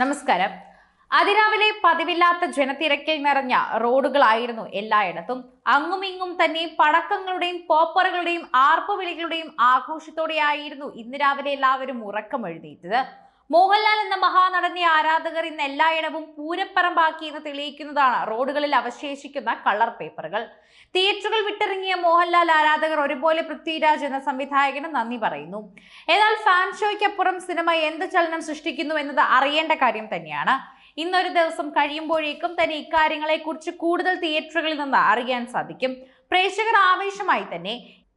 നമസ്കാരം. അതിരാവിലെ പതിവില്ലാത്ത ജനത്തിരക്കിൽ നിറഞ്ഞ റോഡുകളായിരുന്നു എല്ലായിടത്തും. അങ്ങുമിങ്ങും തന്നെ പടക്കങ്ങളുടെയും പോപ്പറുകളുടെയും ആർപ്പുവിളികളുടെയും ആഘോഷത്തോടെയായിരുന്നു ഇന്ന് രാവിലെ എല്ലാവരും ഉറക്കം എഴുന്നേറ്റത് മോഹൻലാൽ എന്ന മഹാനടന്റെ ആരാധകർ ഇന്ന് എല്ലായിടവും പൂരപ്പറമ്പാക്കി എന്ന് തെളിയിക്കുന്നതാണ് റോഡുകളിൽ അവശേഷിക്കുന്ന കളർ പേപ്പറുകൾ. തിയേറ്ററുകൾ വിട്ടിറങ്ങിയ മോഹൻലാൽ ആരാധകർ ഒരുപോലെ പൃഥ്വിരാജ് എന്ന സംവിധായകന് നന്ദി പറയുന്നു. എന്നാൽ ഫാൻ ഷോയ്ക്കപ്പുറം സിനിമ എന്ത് ചലനം സൃഷ്ടിക്കുന്നു എന്നത് അറിയേണ്ട കാര്യം തന്നെയാണ്. ഇന്നൊരു ദിവസം കഴിയുമ്പോഴേക്കും തന്നെ ഇക്കാര്യങ്ങളെക്കുറിച്ച് കൂടുതൽ തിയേറ്ററുകളിൽ നിന്ന് അറിയാൻ സാധിക്കും. പ്രേക്ഷകർ ആവേശമായി തന്നെ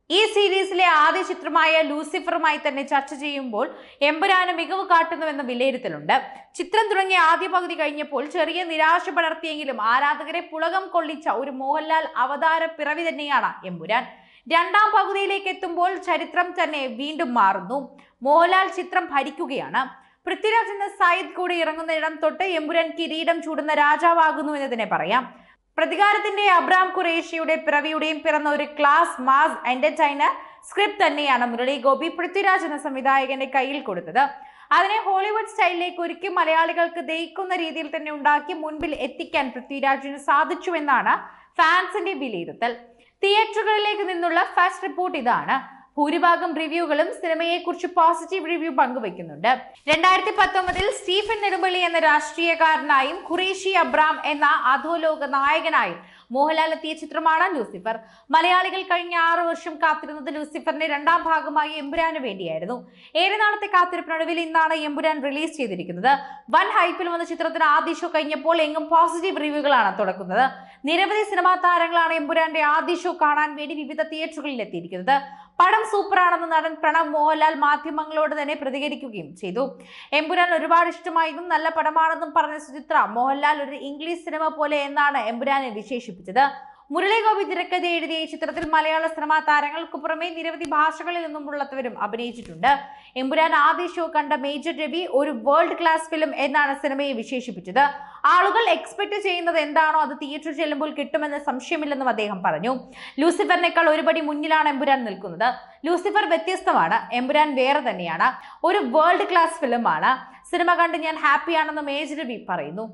ഈ സീരീസിലെ ആദ്യ ചിത്രമായ ലൂസിഫറുമായി തന്നെ ചർച്ച ചെയ്യുമ്പോൾ എമ്പുരാന് മികവ് കാട്ടുന്നുവെന്ന വിലയിരുത്തലുണ്ട്. ചിത്രം തുടങ്ങിയ ആദ്യ പകുതി കഴിഞ്ഞപ്പോൾ ചെറിയ നിരാശ പടർത്തിയെങ്കിലും ആരാധകരെ പുളകം കൊള്ളിച്ച ഒരു മോഹൻലാൽ അവതാര പിറവി തന്നെയാണ് എമ്പുരാൻ. രണ്ടാം പകുതിയിലേക്ക് എത്തുമ്പോൾ ചരിത്രം തന്നെ വീണ്ടും മാറുന്നു. മോഹൻലാൽ ചിത്രം ഭരിക്കുകയാണ്. പൃഥ്വിരാജ് എന്ന സയ്യിദ് കൂടി ഇറങ്ങുന്നിടം തൊട്ട് എമ്പുരാൻ കിരീടം ചൂടുന്ന രാജാവാകുന്നു എന്ന് തന്നെ പറയാം. പ്രതികാരത്തിന്റെ അബ്രാം ഖുറേഷിയുടെ പിറവിയുടെയും പിറന്ന ഒരു ക്ലാസ് മാസ് എന്റർടൈനർ സ്ക്രിപ്റ്റ് തന്നെയാണ് മുരളി ഗോപി പൃഥ്വിരാജ് എന്ന സംവിധായകന്റെ കയ്യിൽ കൊടുത്തത്. അതിനെ ഹോളിവുഡ് സ്റ്റൈലിലേക്ക് ഒരുക്കി മലയാളികൾക്ക് ദയിക്കുന്ന രീതിയിൽ തന്നെ ഉണ്ടാക്കി മുൻപിൽ എത്തിക്കാൻ പൃഥ്വിരാജിന് സാധിച്ചുവെന്നാണ് ഫാൻസിന്റെ വിലയിരുത്തൽ. തിയേറ്ററുകളിലേക്ക് നിന്നുള്ള ഫസ്റ്റ് റിപ്പോർട്ട് ഇതാണ്. ഭൂരിഭാഗം റിവ്യൂകളും സിനിമയെക്കുറിച്ച് പോസിറ്റീവ് റിവ്യൂ പങ്കുവയ്ക്കുന്നുണ്ട്. രണ്ടായിരത്തി പത്തൊമ്പതിൽ സ്റ്റീഫൻ നെടുമ്പള്ളി എന്ന രാഷ്ട്രീയക്കാരനായും ഖുറേഷി അബ്രാം എന്ന അധോലോക നായകനായും മോഹൻലാൽ എത്തിയ ചിത്രമാണ് ലൂസിഫർ. മലയാളികൾ കഴിഞ്ഞ ആറു വർഷം കാത്തിരുന്നത് ലൂസിഫറിന്റെ രണ്ടാം ഭാഗമായി എമ്പുരാന് വേണ്ടിയായിരുന്നു. ഏറെ നാളത്തെ കാത്തിരിപ്പിനൊടുവിൽ ഇന്നാണ് എമ്പുരാൻ റിലീസ് ചെയ്തിരിക്കുന്നത്. വൻ ഹൈപ്പിൽ വന്ന ചിത്രത്തിന് ആദ്യ ഷോ കഴിഞ്ഞപ്പോൾ എങ്ങും പോസിറ്റീവ് റിവ്യൂകളാണ് തുടക്കുന്നത്. നിരവധി സിനിമാ താരങ്ങളാണ് എമ്പുരാന്റെ ആദ്യ ഷോ കാണാൻ വേണ്ടി വിവിധ തിയേറ്ററുകളിൽ എത്തിയിരിക്കുന്നത്. പടം സൂപ്പറാണെന്ന് നടൻ പ്രണവ് മോഹൻലാൽ മാധ്യമങ്ങളോട് തന്നെ പ്രതികരിക്കുകയും ചെയ്തു. എമ്പുരാൻ ഒരുപാട് ഇഷ്ടമായതും നല്ല പടമാണെന്നും പറഞ്ഞ സുചിത്ര മോഹൻലാൽ ഒരു ഇംഗ്ലീഷ് സിനിമ പോലെ എന്നാണ് എമ്പുരാനെ വിശേഷിപ്പിച്ചത്. മുരളി ഗോപി തിരക്കഥ എഴുതിയ ഈ ചിത്രത്തിൽ മലയാള സിനിമാ താരങ്ങൾക്ക് പുറമെ നിരവധി ഭാഷകളിൽ നിന്നുമുള്ളവരും അഭിനയിച്ചിട്ടുണ്ട്. എമ്പുരാൻ ആദ്യ ഷോ കണ്ട മേജർ രവി ഒരു വേൾഡ് ക്ലാസ് ഫിലിം എന്നാണ് സിനിമയെ വിശേഷിപ്പിച്ചത്. ആളുകൾ എക്സ്പെക്ട് ചെയ്യുന്നത് എന്താണോ അത് തിയേറ്ററിൽ ചെല്ലുമ്പോൾ കിട്ടുമെന്ന് സംശയമില്ലെന്നും അദ്ദേഹം പറഞ്ഞു. ലൂസിഫറിനേക്കാൾ ഒരുപടി മുന്നിലാണ് എമ്പുരാൻ നിൽക്കുന്നത്. ലൂസിഫർ വ്യത്യസ്തമാണ്. എമ്പുരാൻ വേറെ തന്നെയാണ്. ഒരു വേൾഡ് ക്ലാസ് ഫിലിമാണ് സിനിമ കണ്ട് ഞാൻ ഹാപ്പിയാണെന്ന് മേജർ രവി പറയുന്നു.